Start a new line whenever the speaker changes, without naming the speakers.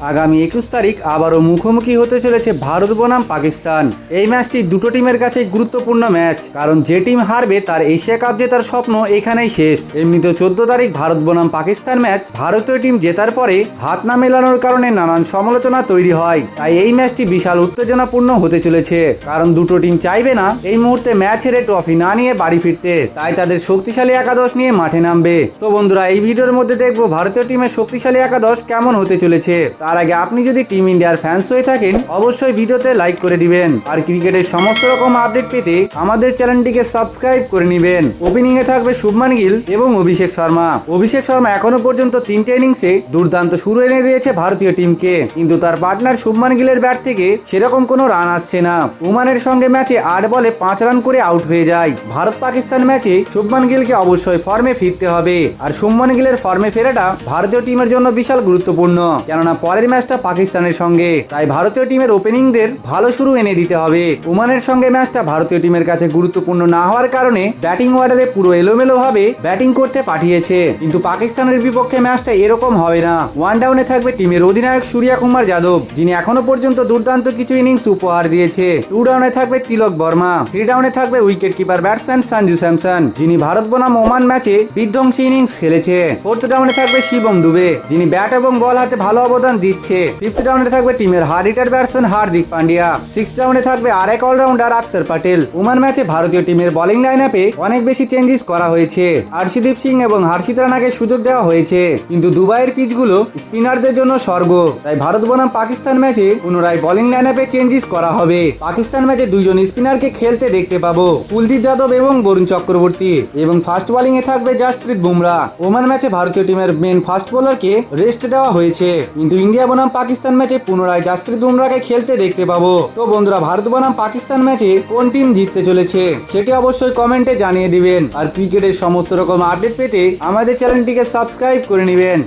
আগামী একুশ তারিখ আবারও মুখোমুখি হতে চলেছে ভারত বনাম পাকিস্তান। এই ম্যাচটি দুটো টিমের কাছে গুরুত্বপূর্ণ ম্যাচ। কারণ যে টিম হারবে তার এশিয়া কাপ জেতার স্বপ্ন এখানেই শেষ। এমনিতে চোদ্দ তারিখ ভারত বনাম পাকিস্তান ম্যাচ ভারতীয় টিম জেতার পরে হাত না মেলানোর কারণে নানান সমালোচনা তৈরি হয়। তাই এই ম্যাচটি বিশাল উত্তেজনাপূর্ণ হতে চলেছে। কারণ দুটো টিম চাইবে না, এই মুহূর্তে ম্যাচ হেরে ট্রফি না নিয়ে বাড়ি ফিরতে। তাই তাদের শক্তিশালী একাদশ নিয়ে মাঠে নামবে। তো বন্ধুরা, এই ভিডিওর মধ্যে দেখব ভারতীয় টিমের শক্তিশালী একাদশ কেমন হতে চলেছে। তার আগে আপনি যদি টিম ইন্ডিয়ার ফ্যান্স হয়ে থাকেন, অবশ্যই ভিডিওতে লাইক করে দিবেন। আর ক্রিকেটের সমস্ত রকম আপডেট পেতে আমাদের চ্যানেলটিকে সাবস্ক্রাইব করে নেবেন। ওপেনিং এ থাকবে শুভমান গিল এবং অভিষেক শর্মা। অভিষেক শর্মা এখনও পর্যন্ত তিনটে ইনিংসে দুর্দান্ত শুরু এনে দিয়েছে ভারতীয় টিমকে কিন্তু তার পার্টনার শুভমান গিলের ব্যাট থেকে সেরকম কোনো রান আসছে না। ওমানের সঙ্গে ম্যাচে আট বলে পাঁচ রান করে আউট হয়ে যায়। ভারত পাকিস্তান ম্যাচে শুভমান গিলকে অবশ্যই ফর্মে ফিরতে হবে। আর শুভমান গিলের ফর্মে ফেরাটা ভারতীয় টিমের জন্য বিশাল গুরুত্বপূর্ণ। কেননা পরের ম্যাচটা পাকিস্তানের সঙ্গে। তাই ভারতীয় টিমের ওপেনিংদের ভালো শুরু এনে দিতে হবে। ওমানের সঙ্গে ম্যাচটা ভারতীয় টিমের কাছে গুরুত্বপূর্ণ না হওয়ার কারণে ব্যাটিং অর্ডারে পুরো এলোমেলো ভাবে ব্যাটিং করতে পাঠিয়েছে। কিন্তু পাকিস্তানের বিপক্ষে ম্যাচটা এরকম হবে না। ওয়ান ডাউনে থাকবে টিমের অধিনায়ক সূর্যা কুমার যাদব, যিনি এখনও পর্যন্ত দুর্দান্ত কিছু ইনিংস উপহার দিয়েছে। টু ডাউনে থাকবে তিলক বর্মা, থ্রি ডাউনে থাকবে wicket keeper batsman Sanju Samson, যিনি ভারত বনাম ওমান ম্যাচে বিধ্বংসী ইনিংস খেলেছে। ফোর্থ ডাউনে থাকবে শিবম দুবে, যিনি ব্যাট এবং বল হাতে ভালো অবদান দিচ্ছে। ফিফথ ডাউনে থাকবে টিমের hard hitter batsman Hardik Pandya. Six ডাউনে থাকবে আরেক অলরাউন্ডার আকসর প্যাটেল ওমান ম্যাচে ভারতীয় টিমের বোলিং লাইন আপে অনেক বেশি চেঞ্জেস করা হয়েছে। আরশিদীপ সিং এবং হর্ষিত রানাকে সুযোগ দেওয়া হয়েছে। কিন্তু দুবাইয়ের পিচগুলো স্পিনারদের জন্য স্বর্গ। তাই ভারত বনাম পাকিস্তান ম্যাচে পুনরায় বোলিং লাইন আপে চেঞ্জেস করা হবে। পাকিস্তান ম্যাচে দুইজন স্পিনারকে খেলতে দেখতে পাবো। কুলদীপ যাদব এবং বরুণ চক্রবর্তী। এবং ফাস্ট বোলিং এ থাকবে জাসপ্রীত বুমরা। ওমান ম্যাচে ভারতীয় টিমের মেন ফাস্ট বোলারকে রেস্ট দেওয়া হয়েছে। কিন্তু ইন্ডিয়া বনাম পাকিস্তান ম্যাচে পুনরায় জাসপ্রীত বুমরাকে খেলতে দেখতে পাবো। তো বন্ধুরা, ভারত বনাম পাকিস্তান ম্যাচে কোন টিম জিততে চলেছে সেটি অবশ্যই কমেন্টে জানিয়ে দিবেন। আর ক্রিকেটের সমস্ত রকম আপডেট পেতে আমাদের চ্যানেলটিকে সাবস্ক্রাইব করে নেবেন।